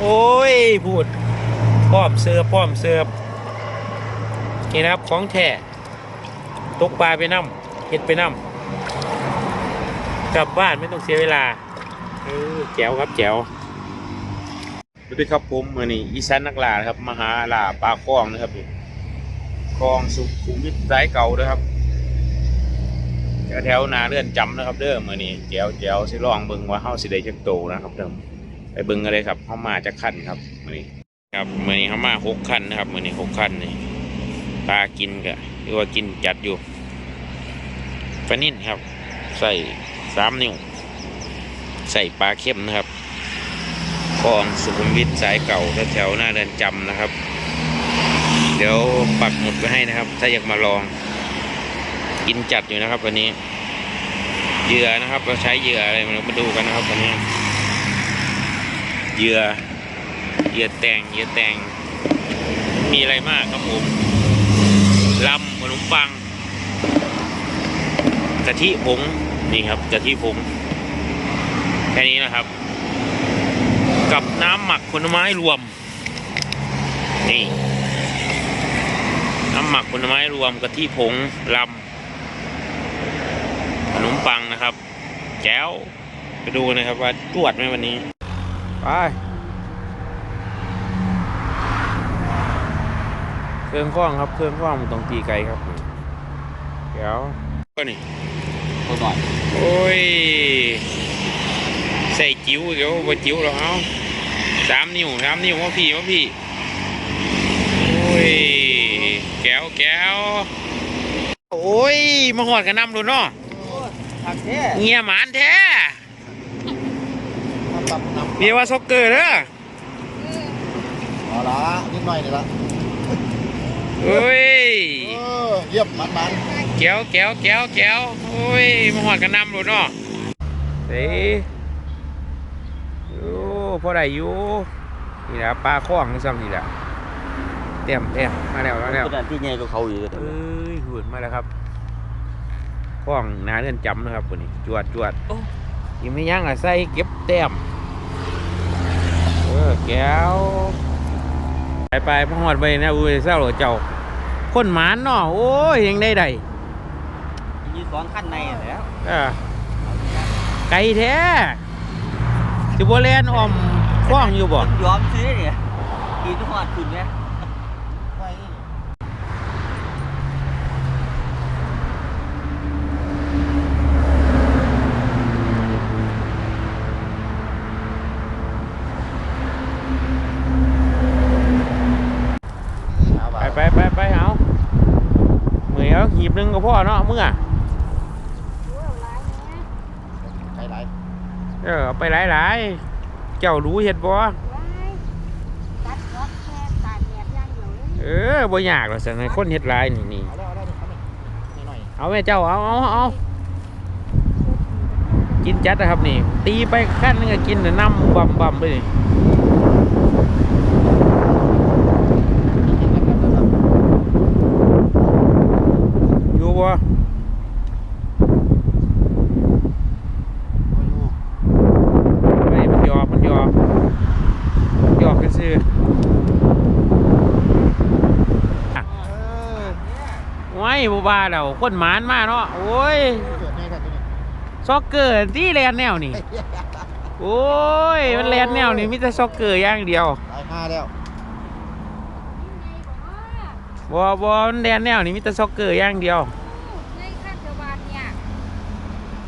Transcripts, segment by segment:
โอ้ยพูดป้อมเสือป้อมเสือนี่นะครับของแท้ตกปลาไปน้ำเห็ดไปน้ำกลับบ้านไม่ต้องเสียเวลาเออแจ๋วครับแจ๋วสวัสดีครับผมมือนี้อีสานนักล่าครับมหาล่าปลาคลองนะครับคลองสุขุมวิทสายเก่านะครับแถวนาเลื่อนจำนะครับ เด้อมือนี้แจ๋วแจ๋วสิลองเบิ่งว่าเฮาสิได้จักโตนะครับเด้อ เบิ่งกันเลยครับเข้ามาจากขั้นครับมือนี้ครับมือนี้เข้ามาหกขั้นนะครับมือนี้หกขั้นนี่ปลากินกะหรือว่ากินจัดอยู่ปลานิ่นครับ ใส่สามนิ้ว ใส่ปลาเข้มนะครับคลองสุขุมวิทสายเก่าแถวหน้าเดินจำนะครับ เดี๋ยวปักหมุดไว้ให้นะครับ ถ้าอยากมาลอง กินจัดอยู่นะครับวันนี้เหยื่อนะครับ เราใช้เหยื่ออะไรมาดูกันนะครับวันนี้ เหยื่อเหยื่อแตงเหยื่อแตงมีอะไรมากครับผมลำขนมปังกะทิผงนี่ครับกะทิผงแค่นี้นะครับ กับน้ำหมักผลไม้รวม นี่ น้ำหมักผลไม้รวมกะทิผงลำขนมปังนะครับแก้วไปดูนะครับว่าตรวจไหมวันนี้ ไปเครื่องข้องครับเครื่องข้องมันต้องตีไกลครับเดี๋ยวก็นี่คนหน่อยโอ้ยใส่จิ๋วเดี๋ยวบ่จิ๋วหรอกเอาสามนิ้วสามนิ้วมาพี่มาพี่โอ้ยแก้วแก้วโอ้ยมาหอดกันนำดูเนาะผักแท้เงียหมานแท้น้ำปรับ น้ำเมียว่าซ็อกเกอร์เด้อเอาละนิดหน่อยนี่ละเฮ้ยเออเยี่ยมมันมันแก้วแก้วแก้วแก้วโอ้ยมาหอดกันนำดูเนาะเฮ้ยโอ้พอได้อยู่นี่แหละปลาข้องซ้ำนี่แหละเต็มเต็มมาแล้วมาแล้วเป็นอันที่ใหญ่กว่าเขาอยู่เลยเอ้ยหืดมาแล้วครับข้องหนาเลื่อนจำนะครับวันนี้จวดจวดโอ้ยังไม่ยังอะใส่เก็บแต้มเออแก้ว ไปไปมาหอดไปนะอุ้ยเศร้าเหรอเจ้า คนหมานเนาะโอ้ยยังได้ใดมีสองขั้นในแล้วเออไก่แท้สิบัวแลนออมฟ้องอยู่บ่ยอมซื้อเนี่ยกินทุกวันคุณเนี่ย ไปไปไปไปเอาเมื่อเอาหีบหนึง ก็พอเนาะเมื่อใครไรเออเอาไปหลายๆเจ้ารู้เห็ดบ่เออบ่ยากหรอกสันให้คนเฮ็ดหลายนี่นี่เอาแล้วเอาแล้วนี่หน่อยเอาแม่เจ้าเอาเอาเอากินจัดนะครับนี่ ตีไปขั้นนึงก็กินแต่น้ำบำบำไปนี่อยู่บ่ไอ้มันหยอกมันหยอกหยอกกันซื่อ ๆไว้บ่บาแล้วคนหมานมาเนาะโอ้ยซ็อกเกอร์ที่แลนแนวนี่โอ้ยมันแลนแนวนี่มีแต่ซ็อกเกอร์อย่างเดียวตายห้าแล้วบอบอมันแลนแนวนี่มีแต่ซ็อกเกอร์อย่างเดียว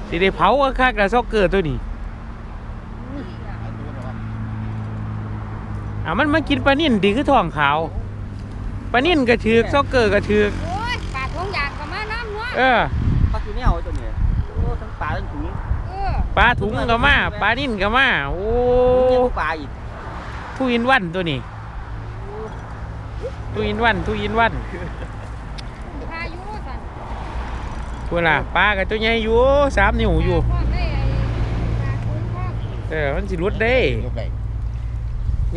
สิได้เผาก็คักกับซ็อกเกอร์ตัวนี้อะมันมากินปลานิ่นดีคือทองขาวปลานิ่นก็ถือกซ็อกเกอร์ก็ถือกโอ้ย ออปลาคือแนวตัวนี้โอ้ทั้งปลาทั้งถุงเออปลาถุงก็มาปลานิ่นก็มาโอ้เยอะปลาอีกทุอินวันตัวนี้ทุอินวันทุอินวันพายุสั่นพูดล่ะปลากับตัวใหญ่อยู่สามนิ้วอยู่พ่อได้ไอ้ปาดถุงพ่อเออมันสิรุดได้ยกไหน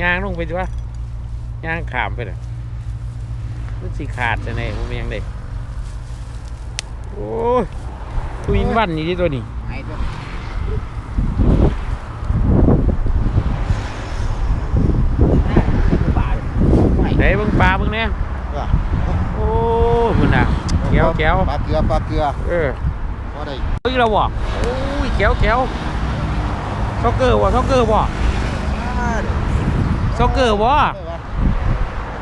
ยางลงไปจ้ะยางขามไปเลยมันสิขาดจะไหนมันยังได้ โอ้ยทวินวันนี่ที่ตัวนี้ไอ้ตัวไหนเบิ่งปลาเบิ่งเนี่ยเออโอ้มันน่ะแก้วแก้วปลาเกลือปลาเกลือเออพอได้เฮ้ยเราบอกโอ้ยแก้วแก้วซ็อกเกอร์บ่ซ็อกเกอร์บ่ซ็อกเกอร์บ่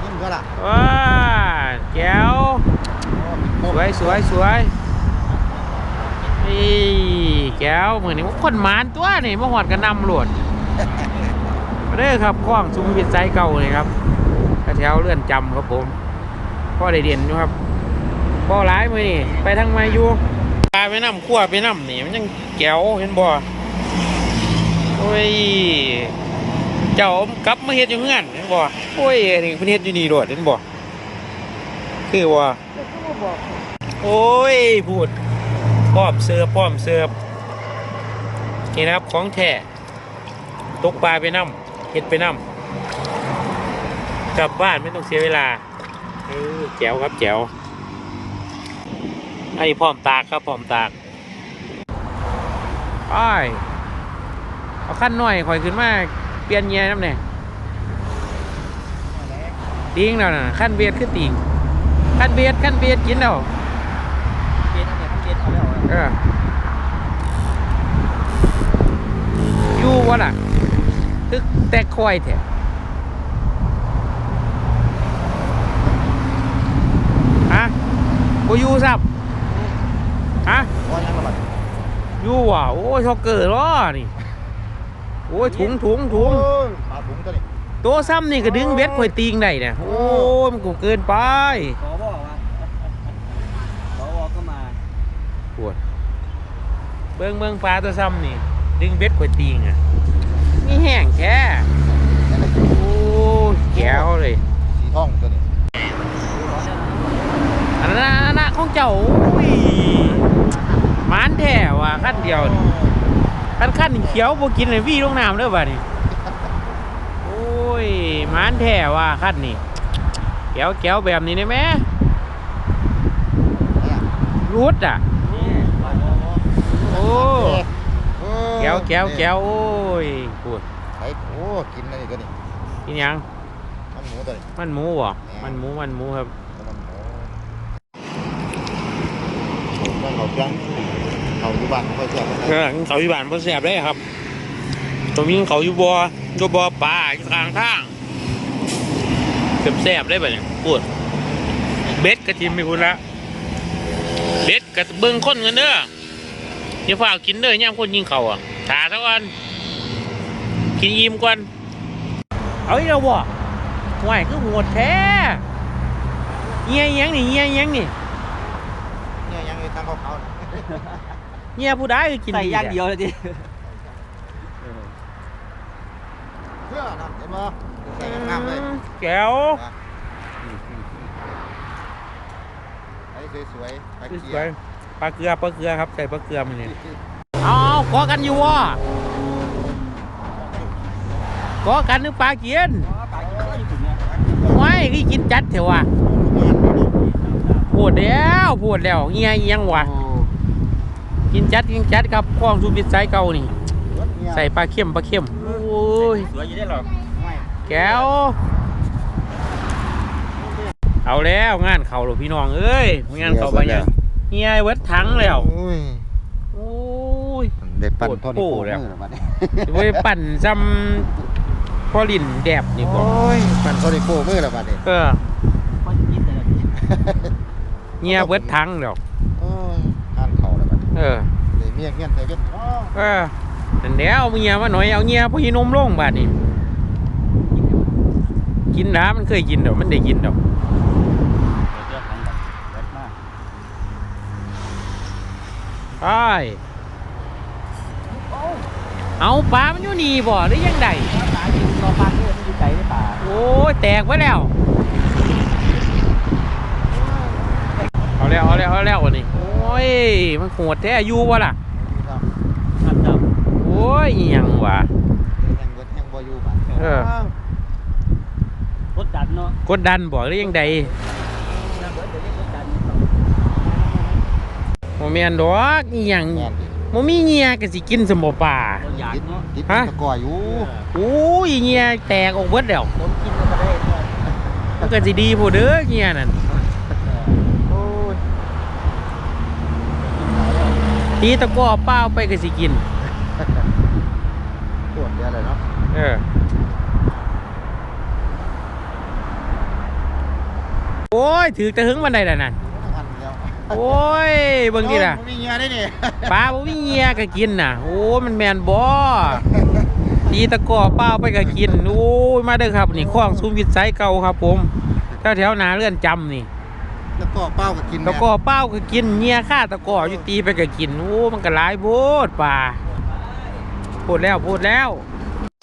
ยิ่งก็ล่ะว้าแก้วสวยสวยสวย นี่แก้วเหมือนนี่คนมานตัวนี่มาหอดกระนำหลวดมาเด้อครับคล้องสุขุมวิทไซเก่าเลยครับแถวเลื่อนจำครับผมพ่อได้เด่นอยู่ครับพ่อร้ายมือนี่ไปทางมาอยู่ปลาไปน้ำขั้วไปน้ำนี่มันยังแก้วเห็นบ่โอ้ยเจ้ากลับมาเฮ็ดอยู่เฮือนเห็นบ่โอ้ยนี่เพิ่นเฮ็ดอยู่นี่โดดเห็นบ่คือว่าโอ้ยพูด ป้อมเสือป้อมเสือนี่นะครับของแท้ตกปลาไปน้ำเฮ็ดไปน้ำกลับบ้านไม่ต้องเสียเวลาเออแจ๋วครับแจ๋วไอ้พร้อมตากครับพร้อมตากไปเอาขั้นหน่อยข่อยขึ้นมาเปลี่ยนเงียน้ำเนี่ยติงแล้วนะขั้นเบียดคือติงขั้นเบียดขั้นเบียดกินแล้ว เย็นเนี่ยเย็น เอาแล้วเอออยู่วะล่ะตึกแตกคอยแท้ฮะกูอยู่ซับฮะพอยังละบัดอยู่ว่ะโอ้ยช็อกเกอร์ล้อนี่ โอ้ยถุงถุงถุงโอ้ยปลาถุงตัวนี้ตัวซ้ำนี่ก็ดึงเบ็ดข่อยตีงได้เนี่ยโอ้ยมันกูเกินไปขอบอกว่าขอบอกก็มา ปวด เบิ้งเบิ้งปลาตัวซ้ำนี่ ดึงเบ็ดข่อยตีงอะนี่แห้งแค่โอ้ยแก้วเลย สีทองตัวนี้อันนั้นอันนั้นของเจ้าโอ้ยหมานแท้ว่ะขั้นเดียวนี่ขั้นขั้นเขียวบ่กินเลยวี่ลงน้ำเด้อบัดนี้โอ้ยหมานแท้ว่ะขั้นนี่แก้วแก้วแบบนี้ได้ไหมเนี่ยรูดอะ โอ้ โอ้ แก้วแก้วแก้วโอ้ยปวดไอ้โอ้กินอะไรตัวนี้กินยังมันหมูตัวนี้มันหมูบ่มันหมูมันหมูครับมันหมูเรื่องเขาจ้างเขาอยู่บ้านเขาเชื่อเออเขาอยู่บ้านบ่แซ่บได้ครับตัวมีเขาอยู่บ่ออยู่บ่อปลาอยู่ข้างทางเก็บแซ่บได้บัดนี้ปวดเบ็ดกระทิมมีคุณละเบ็ดกระเบิ่งคนกันเด้ออย่าฝ่ากินเด้อย่ามคนยิงเขาอะ ถาซะก่อนกินยิ้มก่อนเอาอีกแล้วบ่ห่วยคือโหดแท้เงี้ยยังนี่เงี้ยยังนี่เนี่ยยังไงทางเขาเขาเงี้ยผู้ใดคือกินใส่ดีย่างอะเดียวเลยดิเพื่อนั่นเห็นไหมใส่งามๆเลยแก้วไอ้สวยๆไปสเกีวยร์ๆปลาเกลือปลาเกลือครับใส่ปลาเกลือมันนี่ เอาขอกันอยู่วะขอกันหรือปลาเกียนปากก็อยู่ถึงเนี่กินจัดเถอะวะพูดแล้วพูดแล้วเงี้ยเงี้ยังวะกินจัดกินจัดครับคล้องสูบิดไซเก่านี่ ใส่ปลาเค็มปลาเค็มโอ้ยสวยอยู่ได้หรอแก้วเอาแล้วงานเขาหรอพี่น้องเอ้ยงานเขาไปยังเฮียเวทถังแล้ว ยเด็ดปั่นเท่านี้โอ้โอ้โหแล้วไว้ปั่นซ้ำพอลินแดบนี่บ่โอ้ยปั่นเท่านี้โป้มือแล้วบัดนี้เออพอจะกินแต่ละทีเงียเบิดทั้งแล้วโอ้ยอ่านเขาแล้วบัดนี้เออเดี๋ยวเมียเงี้ยนใส่เงี้ยนอ้อเออนั่นเดี๋ยวเอาเงียมาหน่อยเอาเงียพอหินมลงบาดนี้กินน้ำมันเคยกินดอกมันได้กินดอกเดี๋ยวของแบบเล็กมาก ไป เอาปลามันอยู่นี่บ่หรือยังไงปลาอยู่รอปลาเนี่ยมันอยู่ไกลได้ปลาโอ้ยแตกไปแล้วเอาแล้วเอาแล้วเอาแล้ววันนี้โอ้ยมันโหดแท้อยู่วะล่ะครับจับโอ้ยอิหยังวะแห้งเบิดแห้งบ่อยู่บัดเออรถดันเนาะกดดันบอกหรือยังใดน้ำเบิร์ดเดี๋ยวนี้รถดันโมเมนดอกอีหยังแม่นดิโมมีเงียก็สิกินสมบป่ารถยางติดเนาะติดฮะ ตะกออยู่โอ้ยเงียแตกออกเบิดแล้วคนกินก็ได้เนาะมันก็สิดีผู้เด้อเงี้ยนั่นโอ้ยทีตะกร้อเป้าไปก็สิกิน ปวดเยอะเลยเนาะเออ โอ้ยถือจะหึงวันใดล่ะนั่นหันแล้ว โอ้ยเบิ่งดิล่ะมีเงี้ยได้เนี่ยปลาบ่มีเงียก็กินน่ะ โอ้มันแมนบ่ตีตะกร้อเป้าไปก็กิน โอ้ยมาเด้อครับนี่คลองสุมวิทไซเก่าครับ ผมแถวแถวๆหนาเลื่อนจำนี่แล้วก็เป้ากับกินตะกร้อเป้าก็กินเงียค่าตะกร้ออยู่ตีไปก็กิน โอ้มันก็หลายโพดปลาพูดแล้วพูดแล้ว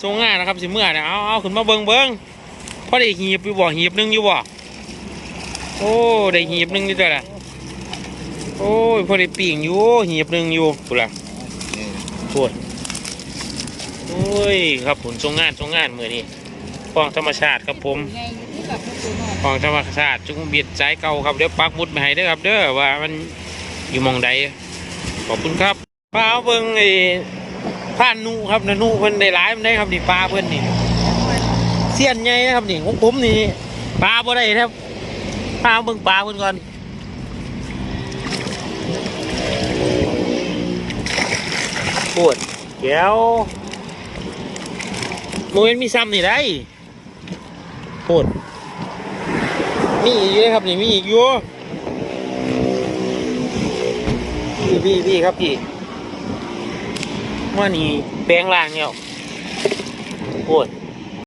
ทรงงานนะครับสิเมื่อนะเอาเอาขึ้นมาเบิ่งเบิ่งพอได้หีบอยู่บ่หีบหนึงอยู่บ่โอ้ได้หีบหนึงอยู่ตัวละ โอ้ยพอได้ปิ่งอยู่หีบหนึงอยู่พูดละนี่พูดโอ้ยครับผมทรงงานทรงงานมือนี้ฟองธรรมชาติครับผมไงที่กับประตูน้อยของธรรมชาติจุงเบียดสายเก่าครับเดี๋ยวปักหมุดมาให้เด้อครับ เด้อว่ามันอยู่หมองใดขอบคุณครับปลาเบิ่งไอ้ผ่านนูครับนะนูเพิ่นได้หลายมันได้ครับนี่ปลาเพิ่นนี่เสี้ยนใหญ่นะครับนี่ของผมนี่ปลาบ่ได้ครับปลาเบิ่งปลาเพิ่นก่อน พูดเดี๋ยวโมเห็นมีซ้ำนี่ได้ปวดมีอีกเลยครับนี่มีอีกอยู่พี่พี่พี่ครับพี่ว่านี่แปลงล่างเนี่ยพูด